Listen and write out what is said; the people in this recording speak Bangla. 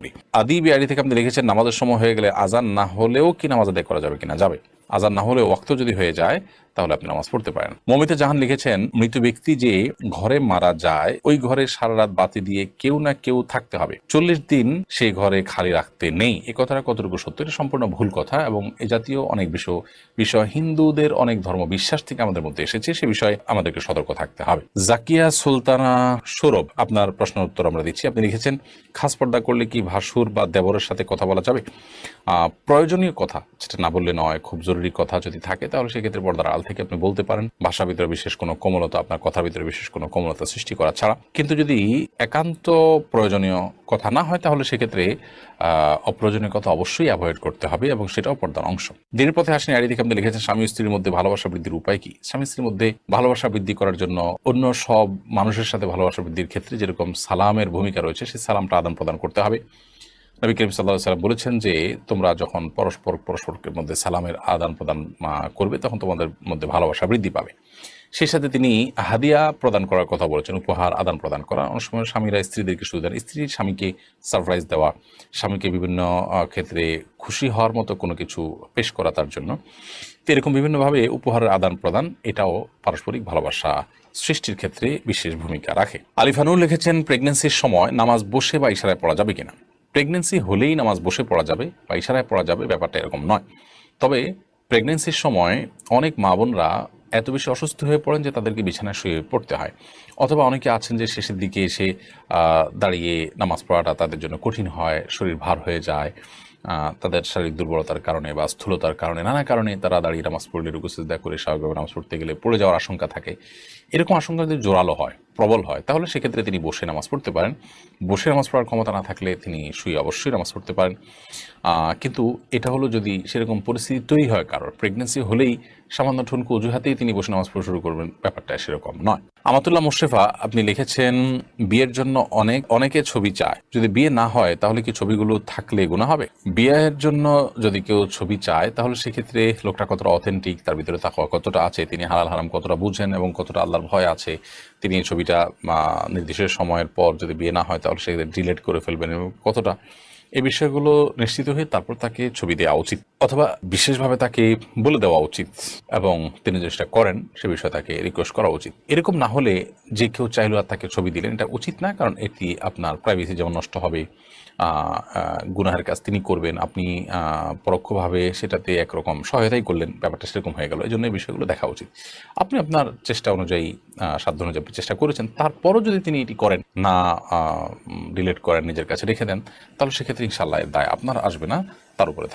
me. আদি বিআরি থেকে আপনি লিখেছেন, নামাজের সময় হয়ে গেলে আজান না হলেও কি নামাজ আদায় করা যাবে কিনা? যাবে। আজান না হলেও ওয়াক্ত যদি হয়ে যায়, তাহলে আপনি নামাজ পড়তে পারেন। মমিতা জাহান লিখেছেন, মৃত ব্যক্তি যে ঘরে মারা যায়, ওই ঘরে সারা রাত বাতি দিয়ে কেউ না কেউ থাকতে হবে। চল্লিশ দিন সেই ঘরে খালি রাখতে নেই। এ কথাটা কতটুকু সত্য? এটা সম্পূর্ণ ভুল কথা এবং এ জাতীয় অনেক বিষয় বিষয় হিন্দুদের অনেক ধর্ম বিশ্বাস থেকে আমাদের মধ্যে এসেছে, সে বিষয়ে আমাদেরকে সতর্ক থাকতে হবে। জাকিয়া সুলতানা সৌরভ, আপনার প্রশ্ন উত্তর আমরা দিচ্ছি। আপনি লিখেছেন, খাস পর্দা করলে কি ভাসুর বা দেবরের সাথে কথা বলা যাবে। প্রয়োজনীয় কথা যেটা না বললে নয়, খুব জরুরি কথা যদি থাকে, তাহলে সেক্ষেত্রে পর্দার আল থেকে আপনি বলতে পারেন। ভাষার ভিতরে বিশেষ কোনো কোমলতা, আপনার কথার ভিতরে বিশেষ কোনো কোমলতা সৃষ্টি করা ছাড়া। কিন্তু যদি একান্ত প্রয়োজনীয় কথা না হয়, তাহলে সেক্ষেত্রে অপ্রয়োজনীয় কথা অবশ্যই অ্যাভয়েড করতে হবে এবং সেটাও পর্দার অংশ। দিনের পথে আসেনি আড়ি দিকে আপনি লিখেছেন, স্বামী স্ত্রীর মধ্যে ভালোবাসা বৃদ্ধির উপায় কি? স্বামী স্ত্রীর মধ্যে ভালোবাসা বৃদ্ধি করার জন্য অন্য সব মানুষের সাথে ভালোবাসা বৃদ্ধির ক্ষেত্রে যেরকম সালামের ভূমিকা রয়েছে, সেই সালামটা আদান প্রদান করতে হবে। নবী করিম সাল্লাহ সাল্লাম বলেছেন যে, তোমরা যখন পরস্পর পরস্পরের মধ্যে সালামের আদান প্রদান করবে, তখন তোমাদের মধ্যে ভালোবাসা বৃদ্ধি পাবে। সেই সাথে তিনি হাদিয়া প্রদান করার কথা বলেছেন, উপহার আদান প্রদান করা। অনেক সময় স্বামীরা স্ত্রীদেরকে শুধু দেন। স্ত্রী স্বামীকে সারপ্রাইজ দেওয়া, স্বামীকে বিভিন্ন ক্ষেত্রে খুশি হওয়ার মতো কোনো কিছু পেশ করা তার জন্য। তো এরকম বিভিন্নভাবে উপহারের আদান প্রদান, এটাও পারস্পরিক ভালোবাসা সৃষ্টির ক্ষেত্রে বিশেষ ভূমিকা রাখে। আলিফানুর লিখেছেন প্রেগনেন্সির সময় নামাজ বসে বা ইশারায় পড়া যাবে কিনা? প্রেগনেন্সি হলেই নামাজ বসে পড়া যাবে বা ইশারায় পড়া যাবে, ব্যাপারটা এরকম নয়। তবে প্রেগনেন্সির সময় অনেক মা বোনরা এত বেশি অসুস্থ হয়ে পড়েন যে তাদেরকে বিছানায় শুয়ে পড়তে হয়। অথবা অনেকে আছেন যে শেষের দিকে এসে দাঁড়িয়ে নামাজ পড়াটা তাদের জন্য কঠিন হয়, শরীর ভার হয়ে যায় তাদের শারীরিক দুর্বলতার কারণে বা স্থূলতার কারণে, নানা কারণে তারা দাঁড়িয়ে নামাজ পড়লে রুকুসিদা করে স্বাভাবিকভাবে নামাজ পড়তে গেলে পড়ে যাওয়ার আশঙ্কা থাকে। এরকম আশঙ্কা যদি জোরালো হয় প্রবল হয়, তাহলে সেক্ষেত্রে তিনি বসে নামাজ পড়তে পারেন। বসে নামাজ পড়ার ক্ষমতা না থাকলে তিনি শুয়ে অবশ্যই নামাজ পড়তে পারেন। কিন্তু এটা হলো যদি সেরকম পরিস্থিতি তৈরি হয় কারোর প্রেগনেন্সি হলেই সামান্য ঠুনকু অজুহাতেই তিনি বসে নামাজ পড়া শুরু করবেন, ব্যাপারটা সেরকম নয়। আমাতুল্লাহ মোশেফা আপনি লিখেছেন, বিয়ের জন্য অনেক, অনেকে ছবি চায়। যদি বিয়ে না হয়, তাহলে কি ছবিগুলো থাকলে গুণা হবে? বিয়ের জন্য যদি কেউ ছবি চায়, তাহলে সেক্ষেত্রে লোকটা কতটা অথেন্টিক তার ভিতরে থাকা কতটা আছে, তিনি হালাল হারাম কতটা বুঝেন এবং কতটা আল্লাহর ভয় আছে, তিনি ছবিটা নির্দিষ্ট সময়ের পর যদি বিয়ে না হয়, তাহলে সেক্ষেত্রে ডিলেট করে ফেলবেন এবং কতটা এই বিষয়গুলো নিশ্চিত হয়ে তারপর তাকে ছবি দেওয়া উচিত, অথবা বিশেষভাবে তাকে বলে দেওয়া উচিত এবং তিনি যেটা করেন সে বিষয়ে তাকে রিকোয়েস্ট করা উচিত। এরকম না হলে যে কেউ চাইলেও আর তাকে ছবি দিলেন, এটা উচিত না, কারণ এটি আপনার প্রাইভেসি যেমন নষ্ট হবে গুনাহের কাজ তিনি করবেন, আপনি পরোক্ষভাবে সেটাতে একরকম সহায়তাই করলেন, ব্যাপারটা সেরকম হয়ে গেল। এই জন্য এই বিষয়গুলো দেখা উচিত। আপনি আপনার চেষ্টা অনুযায়ী সাধ্য অনুযায়ী চেষ্টা করেছেন, তারপরও যদি তিনি এটি করেন, না ডিলেট করেন নিজের কাছে রেখে দেন, তাহলে সেক্ষেত্রে ইনশাল্লাহ এর দায় আপনার আসবে না তার উপরে থাকবে।